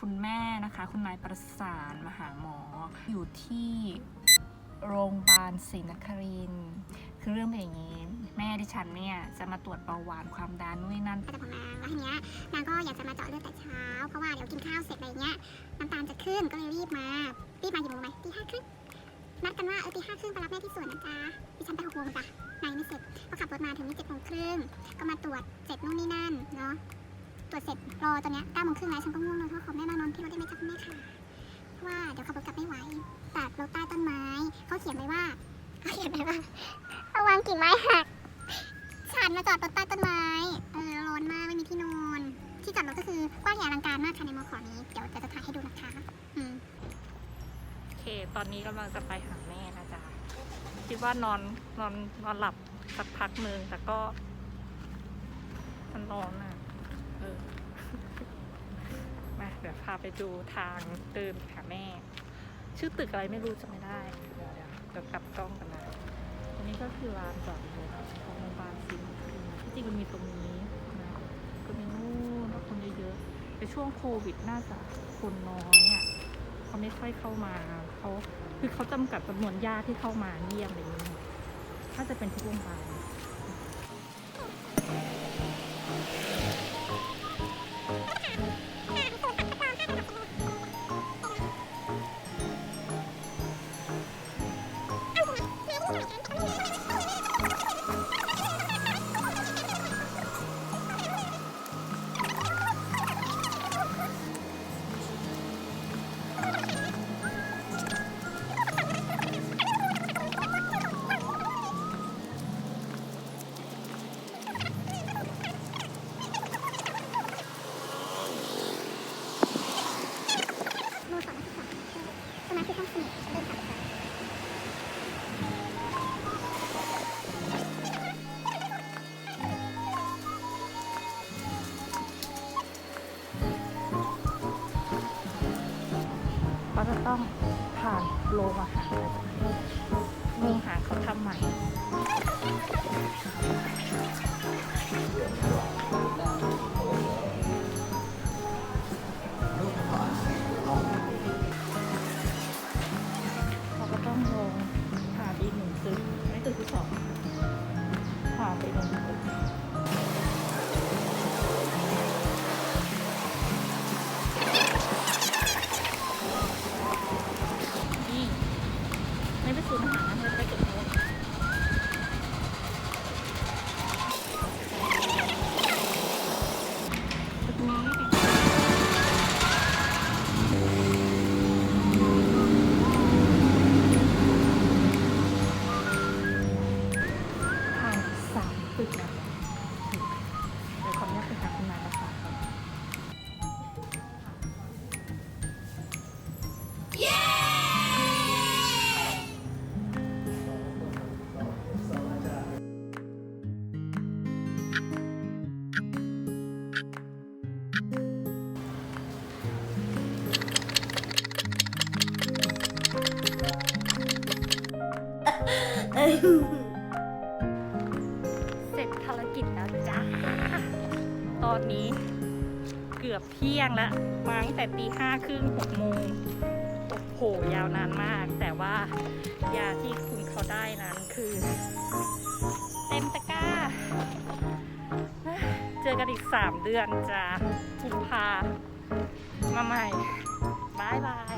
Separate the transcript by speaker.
Speaker 1: คุณแม่นะคะ คุณนายประสานมาหาหมอ อยู่ที่โรงพยาบาลศรีนครินทร์คือเรื่องเป็นอย่างนี้ แม่ดิฉันเนี่ยจะมาตรวจเบาหวานความดันนู่นนี่นั่น
Speaker 2: ก็จะของางแล้วทีเนี้ยนางก็อยากจะมาเจาะเลือดแต่เช้าเพราะว่าเดี๋ยวกินข้าวเสร็จอะไรเงี้ยน้ำตาลจะขึ้นก็เลยรีบมารีบมากี่โมงไหมตีห้าครึ่งนัดกันว่าเออตีห้าครึ่งไปรับแม่ที่สวนนะจ๊ะดิฉันไปหกโมงจ้ะนายไม่เสร็จก็ขับรถมาถึงนี่เจ็ดโมงครึ่งก็มาตรวจเสร็จนู่นนี่นั่นเนาะ ตรวจเสร็จรอตอนเนี้ยเก้าโมงครึ่งแล้วฉันก็ง่วงเลยเพราะขอแม่มานอนที่รถได้ไหมจ๊ะแม่ค่ะเพราะว่าเดี๋ยวขับรถกลับไม่ไหวตัดรถใต้ต้นไม้เขาเขียนไว้ว่าเขาเขียนไว้ว่าระวังกิ่งไม้หักฉันมาจอดรถใต้ต้นไม้เออร้อนมากไม่มีที่นอนที่จอดรถก็คือกว้างใหญ่อลังการมากค่ะในมอขอนี้เดี๋ยวจะจะถ่ายให้ดูนะคะอืม
Speaker 1: โอเค ตอนนี้กำลังจะไปหาแม่นะจ๊ะคิดว่านอนนอนนอนหลับสักพักหนึ่งแต่ก็มันร้อนอะ ออมาเดี๋ยวพาไปดูทางเดินหาแม่ ชื่อตึกอะไรไม่รู้จำไม่ได้ เดี๋ยวเดี๋ยวกลับกล้องกันนะอันนี้ก็คือลานจอดรถของโรงพยาบาลซิมที่จริงมันมีตรงนี้นะก็มีนู่นแล้วคนเยอะๆแต่ช่วงโควิดน่าจะคนน้อยอะเขาไม่ค่อยเข้ามาเขาคือเขาจำกัดจำนวนญาติที่เข้ามาเยี่ยมอะไรอย่างนี้ยถ้าจะเป็นทุกโรงพยาบาล
Speaker 2: ต้องผ่าน
Speaker 1: โรงอาหารนะจ๊ะโรงอาหารเขาทำใหม่เราก็ต้องลงผ่านอีกหนึ่งตึกไม่ตึกที่สอง เสร็จภารกิจแล้วจ้า ตอนนี้เกือบเที่ยงแล้วมาตั้งแต่ตีห้าครึ่งหกโมงโอ้โหยาวนานมาก แต่ว่ายาที่คุณเขาได้นั้นคือ เต็มตะกร้า เจอกันอีกสามเดือนจ้ากุมภามาใหม่บายบาย